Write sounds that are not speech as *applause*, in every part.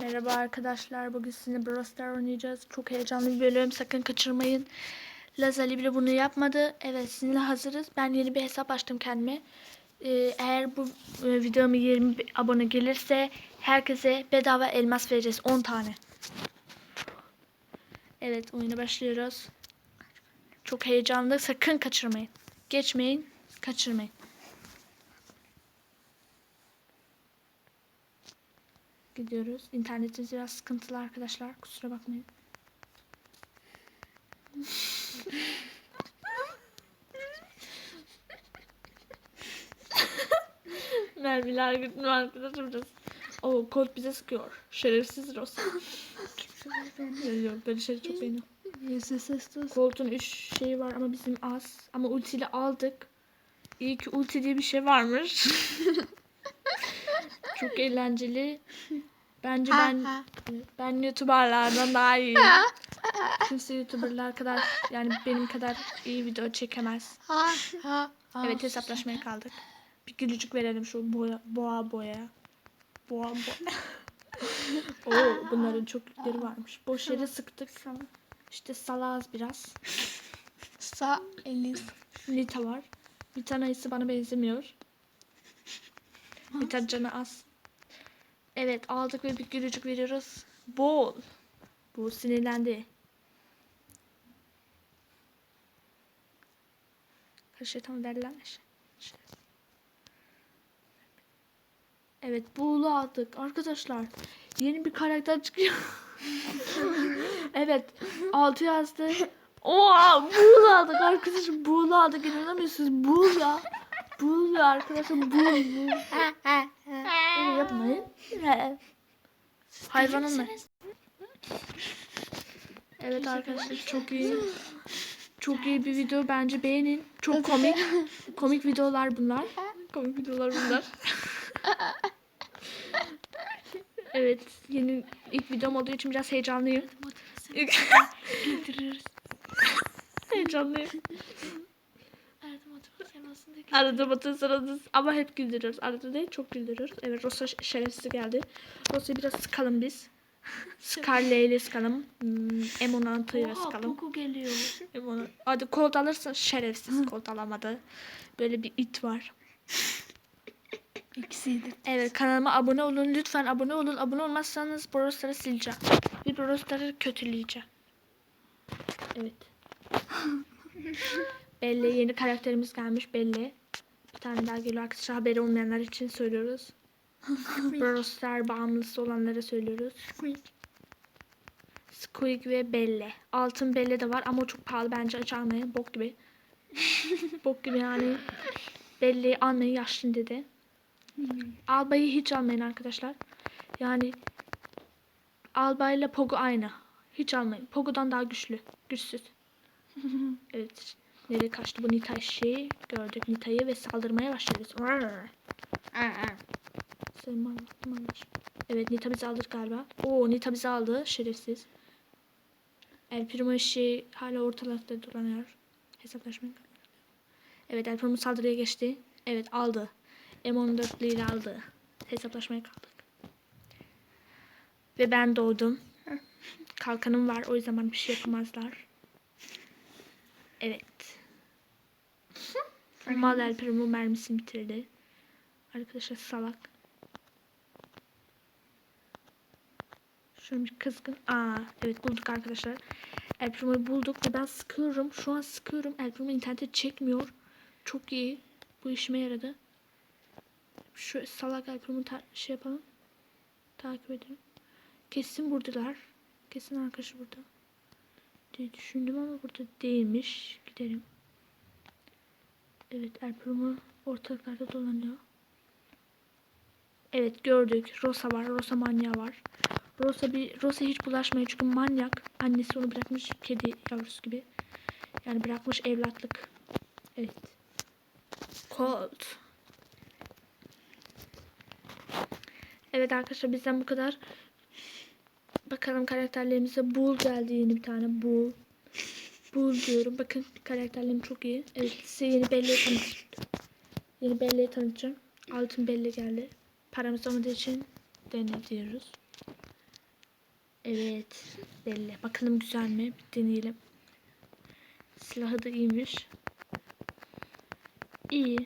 Merhaba arkadaşlar. Bugün sizinle Brawl Stars oynayacağız. Çok heyecanlı bir bölüm. Sakın kaçırmayın. Lazali bile bunu yapmadı. Evet sizinle hazırız. Ben yeni bir hesap açtım kendime. Ee, eğer bu e, videoma 20 abone gelirse herkese bedava elmas vereceğiz. 10 tane. Evet oyuna başlıyoruz. Çok heyecanlı. Sakın kaçırmayın. Geçmeyin. Kaçırmayın. Gidiyoruz. İnternetimiz biraz sıkıntılı arkadaşlar. Kusura bakmayın. Mermiler gitmiyor arkadaşımız. O kod bize sıkıyor. Şerefsiz Rosa. Yok, yok böyle şeyleri çok beğeniyorum. Colt'un 3 şeyi var ama bizim az. Ama ultiyle aldık. İyi ki ulti diye bir şey varmış. *laughs* çok eğlenceli. Bence ben ben YouTuber'lardan daha iyiyim. Kimse YouTuber'lar kadar yani benim kadar iyi video çekemez. Evet hesaplaşmaya kaldık. Bir gülücük verelim şu boya, boğa boya. Boğa boya. *laughs* Oo bunların çok yükleri varmış. Boş yere sıktık. İşte salaz biraz. Sa Elis. Nita var. Nita ayısı bana benzemiyor. Nita canı az. Evet aldık ve bir gülücük veriyoruz. Bol. Bu sinirlendi. Karşı tam şey. Evet Buğulu aldık arkadaşlar. Yeni bir karakter çıkıyor. *laughs* evet 6 yazdı. Oha Buğulu aldık arkadaşlar. Buğulu aldık inanamıyorsunuz. Buğul ya. Arkadaşlar. Buğul. *laughs* Buğul. Öyle yapmayın. Hayvanım mı? Evet arkadaşlar çok iyi. Çok iyi bir video bence beğenin. Çok komik. Komik videolar bunlar. *laughs* Komik videolar bunlar. evet yeni ilk videom olduğu için biraz heyecanlıyım. *laughs* Heyecanlıyım. Diye. Arada batırsanız ama hep güldürüyoruz. Arada değil çok güldürüyoruz. Evet Rosa şerefsiz geldi. Rosa'yı biraz sıkalım biz. *laughs* Scarlet ile sıkalım. Hmm, M16 ile Oha sıkalım. Poco geliyor. *laughs* M16. Hadi kolt alırsa şerefsiz kolt alamadı. Böyle bir it var. İkisiydi. Evet kanalıma abone olun. Lütfen abone olun. Abone olmazsanız Brawl Stars'ı sileceğim. Bir Brawl Stars'ı kötüleyeceğim. Evet. *laughs* Belli yeni karakterimiz gelmiş Belli. Bir tane daha geliyor arkadaşlar. Haberi olmayanlar için söylüyoruz. Brawl Star bağımlısı olanlara söylüyoruz. Squeak ve Belle. Altın Belle de var ama o çok pahalı bence aç almayın. Bok gibi. *laughs* Bok gibi yani. Belle'yi almayın yaşlı dedi. Alba'yı hiç almayın arkadaşlar. Yani Alba ile Pogo aynı. Hiç almayın. Pogo'dan daha güçlü. Güçsüz. *laughs* evet. Nereye kaçtı bu Nita şeyi? Gördük Nita'yı ve saldırmaya başlıyoruz. Evet Nita bizi alır galiba. Oo Nita bizi aldı. Şerefsiz. El Primo şey hala ortalıkta dolanıyor. Hesaplaşmaya Evet El Primo saldırıya geçti. Evet aldı. M14 ile aldı. Hesaplaşmaya kaldık. Ve ben doğdum. Kalkanım var o yüzden bana bir şey yapamazlar. Evet. Mal El Primo mermisini bitirdi. Arkadaşlar salak. Şöyle bir kızgın. Aa evet bulduk arkadaşlar. El Primo'yu bulduk ve ben sıkıyorum. Şu an sıkıyorum. El Primo internete çekmiyor. Çok iyi. Bu işime yaradı. Şu salak El Primo'yu şey yapalım. Takip edelim. Kesin buradalar. Kesin arkadaşı burada. diye düşündüm ama burada değilmiş. Gidelim. Evet El Primo ortalıklarda dolanıyor. Evet gördük. Rosa var. Rosa manyağı var. Rosa bir Rosa hiç bulaşmıyor çünkü manyak. Annesi onu bırakmış kedi yavrusu gibi. Yani bırakmış evlatlık. Evet. Colt. Evet arkadaşlar bizden bu kadar. Bakalım karakterlerimize Bull geldi yeni bir tane Bull. Bull diyorum. Bakın karakterlerim çok iyi. Evet size yeni belleği tanıtacağım. Yeni belleği tanıtacağım. Altın belleği geldi. Paramız olmadığı için denetiyoruz. Evet. Belli. Bakalım güzel mi? Bir deneyelim. Silahı da iyiymiş. İyi.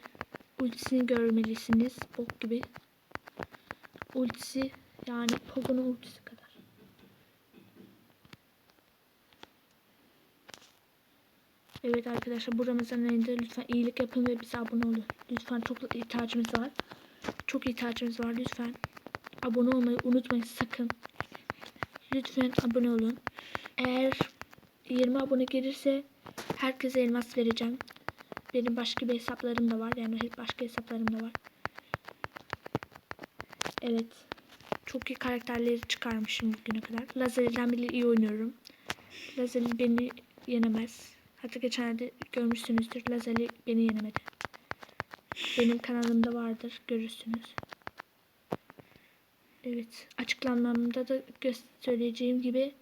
Ultisini görmelisiniz. Bok gibi. Ultisi yani Pogo'nun ultisi kadar. Evet arkadaşlar bu Ramazan lütfen iyilik yapın ve bize abone olun. Lütfen çok ihtiyacımız var. Çok ihtiyacımız var lütfen. Abone olmayı unutmayın sakın. Lütfen abone olun. Eğer 20 abone gelirse herkese elmas vereceğim. Benim başka bir hesaplarım da var. Yani başka hesaplarım da var. Evet. Çok iyi karakterleri çıkarmışım bugüne kadar. Lazer'den bile iyi oynuyorum. Lazer beni yenemez. Hatta geçenlerde görmüşsünüzdür. Lazer beni yenemedi. Benim kanalımda vardır. Görürsünüz. Evet. Açıklamamda da söyleyeceğim gibi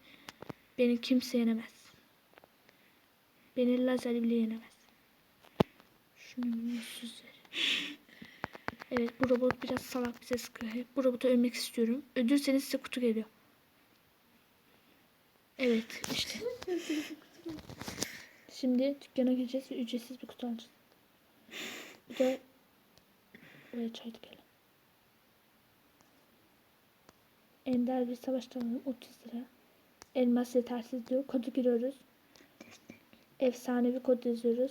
beni kimse yenemez. Beni lazer bile yenemez. Şunu mutsuz Evet bu robot biraz salak bize sıkıyor. Bu robota ölmek istiyorum. Öldürseniz size kutu geliyor. Evet işte. *laughs* Şimdi dükkana gireceğiz ve ücretsiz bir kutu alacağız. Bir de buraya çay dikelim. Ender bir savaştan alalım 30 lira. Elmas yetersiz diyor. Kodu giriyoruz. Efsanevi kod yazıyoruz.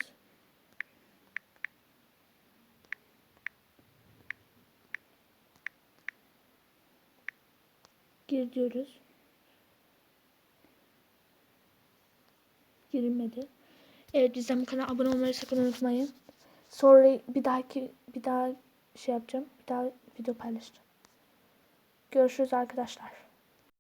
Gir diyoruz. Girilmedi. Evet bizden bu kadar abone olmayı sakın unutmayın. Sonra bir dahaki bir daha şey yapacağım. Bir daha video paylaşacağım. Görüşürüz arkadaşlar.